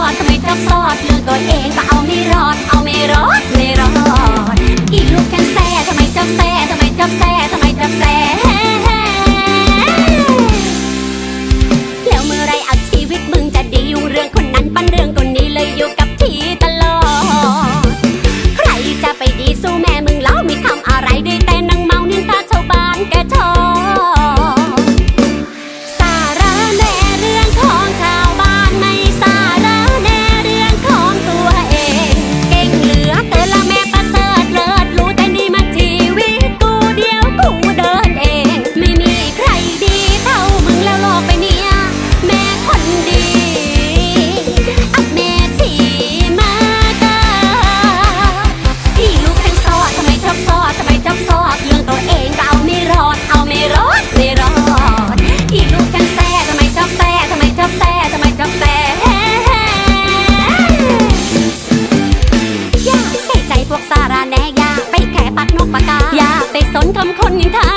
อดทไม่ทับซอดเลือกตัวเองก็เอาไม่รอด คนนินทา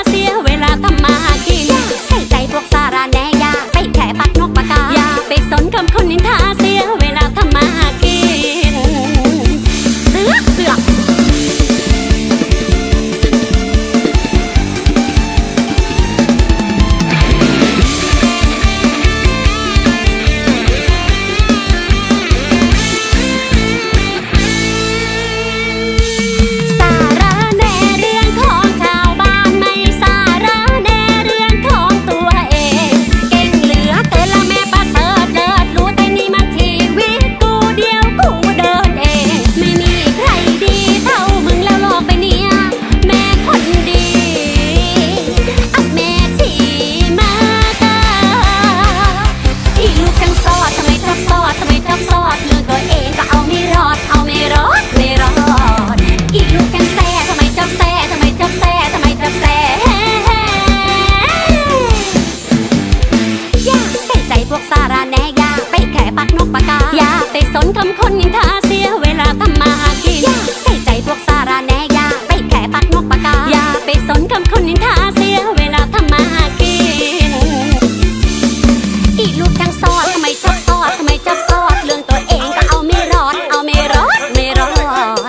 ลูกจังสอดทำไมจับสอดทำไมจับสอดเรื่องตัวเองก็เอาไม่รอด เอาไม่รอดไม่รอ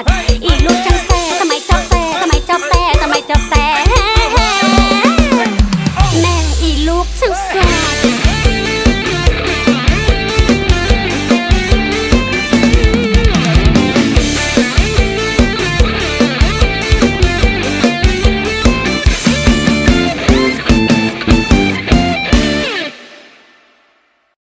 ด อีลูกจังแซ่ทำไมจับแซ่ทำไมจับแซ่ทำไมจับแซ่แม่อีลูกจังแซ่